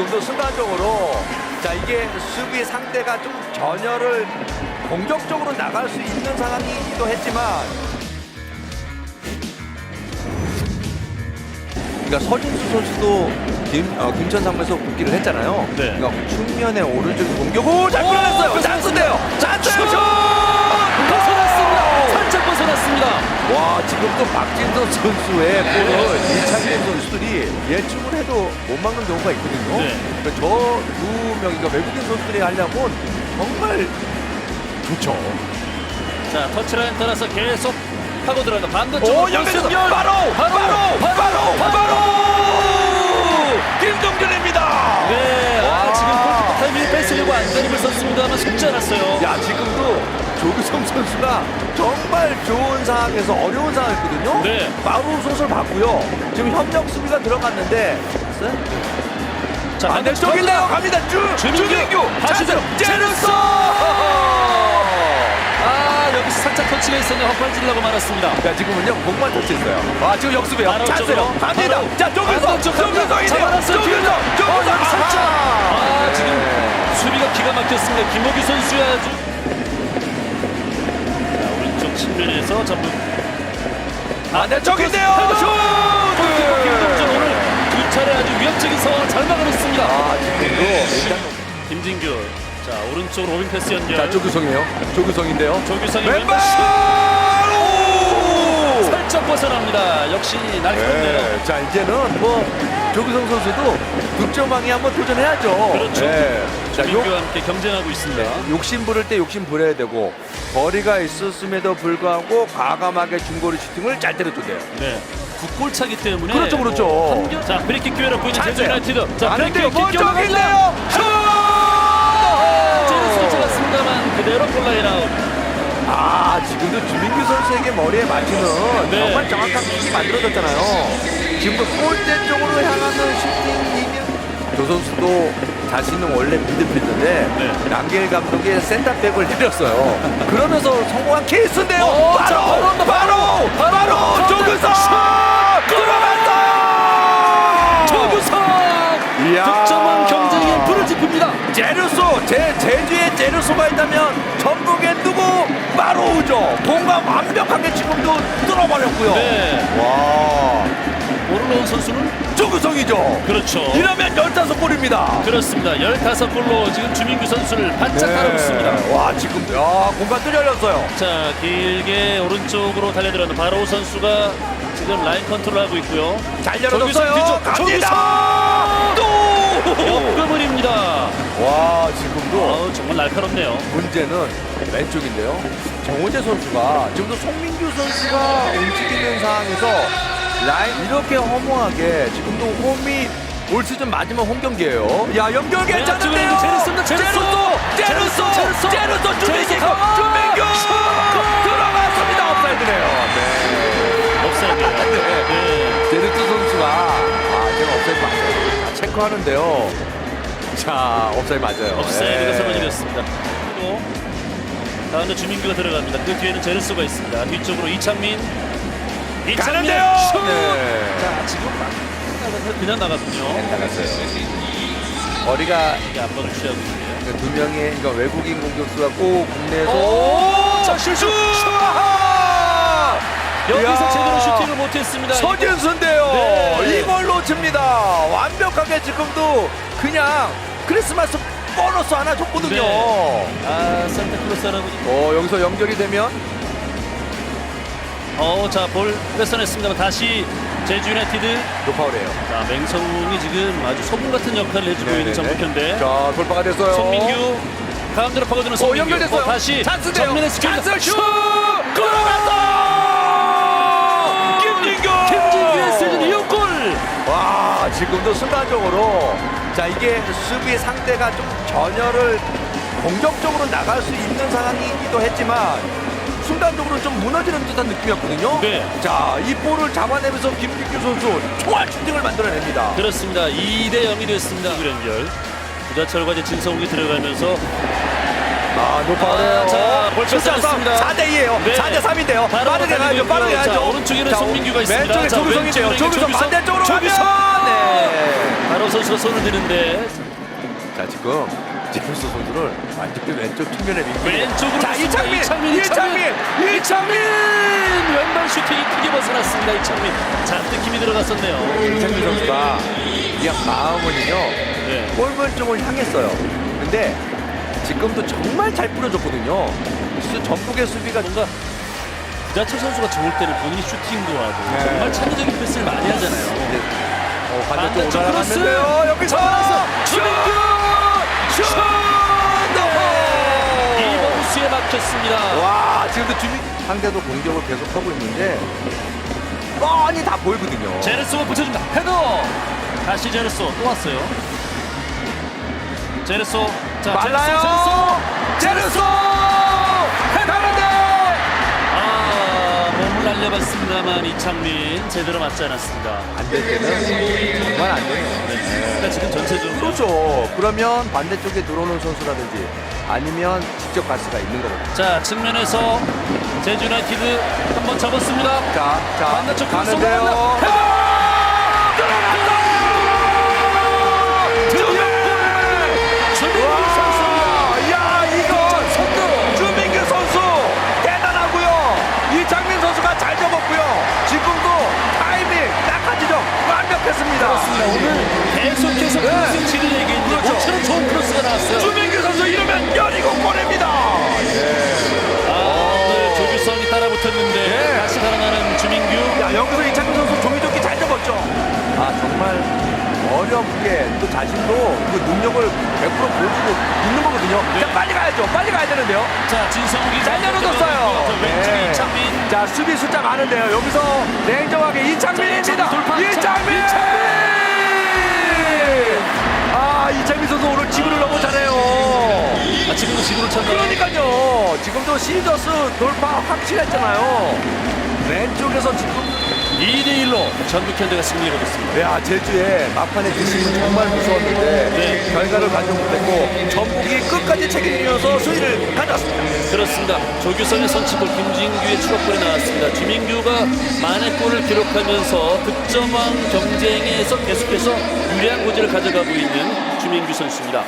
지금도 순간적으로 자 이게 수비 상대가 좀 전열을 공격적으로 나갈 수 있는 상황이기도 했지만 그러니까 서진수 선수도 김, 어, 김천상무에서 복귀를 했잖아요. 네. 그러니까 측면에 오른쪽 공격 오잘 끌어냈어요. 찬스인데요. 찬스요. 슛! 벗어났습니다. 살짝 벗어났습니다. 와 지금 또 박진선 선수의 골을 이창민 선수들이 예측을 해도 못 막는 경우가 있거든요. 네. 그러니까 저두 명이 그러니까 외국인 선수들이 하려면 정말 좋죠. 자 터치라인 따라서 계속 하고 들어간다. 반대쪽. 오 연결해서 바로 바로 바로 바로 바로 김동준입니다. 네. 아, 와. 지금 골키퍼 타이밍 뺏으려고 안전힘을 썼습니다만 쉽지 않았어요. 야 지금도 조규성 선수가 정말 좋은 상황에서 어려운 상황이었거든요. 네. 바로 손을 봤고요. 지금 협력 수비가 들어갔는데 봤어요? 자 반대쪽인데요. 갑니다. 주 주민규. 주민규 다시 들어. 제르소. 아 여기서 살짝 터치가 있었는데 헛발질라고 말았습니다. 자 지금은요 공만 터치했어요. 아 지금 역습이요. 바로 찬스요. 쪽으로. 갑니다. 바로. 자 조규성 반대쪽 갑니다. 조규성이네요. 잡아놨어요. 조규성 어, 조규성 여기 살짝. 아 네. 지금 수비가 기가 막혔습니다. 김호규 선수의 아주 측면에서 전부. 골키퍼 김동준 슛. 오늘 두 차례 아주 위협적인 상황을 잘 막아냈습니다. 아 지금도 일단 김진규 자 오른쪽으로 오빈 패스 연결 자 조규성이에요. 조규성인데요. 조규성이 왼발. 왼발 오! 살짝 벗어납니다. 역시 날카롭네요. 네, 자 이제는 뭐 조규성 선수도 득점왕에 한번 도전해야죠. 그렇죠. 네. 자, 욕, 조민규와 함께 경쟁하고 있습니다. 욕심 부릴 때 욕심 부려야 되고 거리가 있었음에도 불구하고 과감하게 중거리 슈팅을 잘 때려준대요. 네. 두골 차기 때문에 그렇죠, 그렇죠. 뭐 자 브리킥 기회를 보이는 제주. 유나이티드. 자 아는데요. 브리킥 기회 먼저인데요. 제르스가 슛! 잡았습니다만 그대로 골라인 아웃. 아 지금도 주민규 선수에게 머리에 맞추는 네. 정말 정확한 킥이 만들어졌잖아요. 지금도 골대 쪽으로 향하는 슈팅이면 조 선수도 자신은 원래 미드필더인데 네. 랑겔 감독이 센터백을 내렸어요. 그러면서 성공한 케이스인데요. 어, 바로 자, 바로 바로 바로 바로 바로 조규성 들어갔어요. 조규성. 득점왕 경쟁에 불을 지핍니다. 제르소 제 제주에 제르소가 있다면 완벽하게 지금도 뚫어버렸고요. 네. 와 오르노운 선수는 조규성이죠. 그렇죠. 이러면 15골입니다. 그렇습니다. 15골로 지금 주민규 선수를 바짝 따라붙습니다. 네. 와 지금 야 공간 또 열렸어요. 자 길게 오른쪽으로 달려들어는 바로 선수가 지금 라인 컨트롤하고 있고요. 잘 열어줬어요. 조규성 뒤쪽, 갑니다. 또. 역금을입니다. 와 지금도 아우 정말 날카롭네요. 문제는 왼쪽인데요. 정호재 선수가 지금도 송민규 선수가 움직이는 상황에서 라인 이렇게 허무하게 지금도 홈이 올 시즌 마지막 홈 경기예요. 야 연결 괜찮은데요. 제르소입니다. 제르소! 제르소, 제르소! 제르소, 주민규, 제르소! 주민규 들어갔습니다. 업사이드네요. 네. 없사이드예요. 네. 체크 하는데요. 자 업사이드 맞아요. 업사이드가 네. 선언이었습니다. 또 가운데 주민규가 들어갑니다. 그 뒤에는 제르소가 있습니다. 뒤쪽으로 이창민. 이창민 가는데요. 슛! 네. 자 지금 막 나가서 그냥 나갔군요. 나갔어요. 거리가 이게 압박을 취하고 있는데요. 그두 명의 그러니까 외국인 공격수가 꼭 국내에서 오! 자, 실수! 여기서 이야. 제대로 슈팅을 못했습니다. 서진수인데요. 네. 이걸 놓칩니다. 완벽하게 지금도 그냥 크리스마스 보너스 하나 줬거든요. 네. 아 산타클로스 할아버지. 어 여기서 연결이 되면 어, 자, 볼 뺏어냈습니다만 다시 제주 유나이티드. 노파울이에요. 자, 맹성이 지금 아주 소금 같은 역할을 해주고 있는 전북현대. 자 돌파가 됐어요. 송민규 가운데로 파고드는 송민규. 연결됐어요. 어, 다시 찬스인데요. 정면에 스킬. 찬스 슛! 들어갔 지금도 순간적으로 자 이게 수비 상대가 좀 전열을 공격적으로 나갈 수 있는 상황이기도 했지만 순간적으로 좀 무너지는 듯한 느낌이었거든요. 네. 자 이 볼을 잡아내면서 김진규 선수 총알 슈팅을 만들어냅니다. 아, 높아요. 아, 자, 벌써 쌓였습니다. 4대 2예요. 네. 4대 3인데요. 바로 빠르게 가야죠. 빠르게. 자, 가야죠. 오른쪽에는 자, 송민규가 있습니다. 왼쪽에 자, 조규성인데요. 조규성. 반대쪽으로 조규성. 선수가 손을 드는데 자, 지금 제임스 선수를 완전히 왼쪽 측면에 밀고 왼쪽으로 자, 습니다. 이창민, 이창민, 이창민, 이창민. 왼발 슈팅이 크게 벗어났습니다. 이창민 잔뜩 힘이 들어갔었네요. 이창민 선수가 그냥 마음은요 네. 골문 쪽을 향했어요. 근데 지금도 정말 잘 뿌려줬거든요. 수- 전북의 수비가 뭔가 구자철 선수가 좋을 때는 본인이 슈팅도 하고 네. 정말 창의적인 패스를 많이 하잖아요. 반대쪽 올라갔는데요. 여기서 슛! 주민규 슛! 이범수에 막혔습니다. 와 지금도 주민 상대도 공격을 계속 하고 있는데 뻔히 다 보이거든요. 제르소가 붙여줍니다. 헤더. 다시 제르소 또 왔어요. 제르소. 자, 말라요. 제르소 아, 몸을 날려봤습니다만 이창민 제대로 맞지 않았습니다. 안될 때는 정말 안 돼요. 그러니까 지금 전체적으로 그렇죠. 그러면 반대쪽에 들어오는 선수라든지 아니면 직접 갈 수가 있는 거거든요. 자 측면에서 제주 유나이티드 한번 잡았습니다. 자, 자 반대쪽 가는데요. 주민 나왔어요. 주민규 선수 이러면 열이고 보냅니다. 아, 오늘 조규성이 따라붙었는데 네. 다시 살아나는 주민규. 야 여기서 이창민 선수 종이조끼 잘 접었죠. 아 정말 어렵게 또 자신도 그 능력을 100% 보여주고 있는 거거든요. 네. 자 빨리 가야죠. 빨리 가야 되는데요. 자 진성욱이 잘 열어줬어요. 자, 왼쪽 네. 이창민. 자 수비 숫자 많은데요. 여기서 냉정하게 이창민입니다. 이창민. 지금도 지구를 쳤네요. 그러니까요. 지금도 시저스 돌파 확실했잖아요. 왼쪽에서 지금 2대1로 전북 현대가 승리를 거뒀습니다. 야 제주의 막판의 뒷심은 정말 무서웠는데 네. 결과를 가져 못했고 전북이 끝까지 책임지면서 수위를 가져왔습니다. 그렇습니다. 조규성의 선취골 김진규의 추가골이 나왔습니다. 주민규가 만회골을 기록하면서 득점왕 경쟁에서 계속해서 유리한 고지를 가져가고 있는 주민규 선수입니다.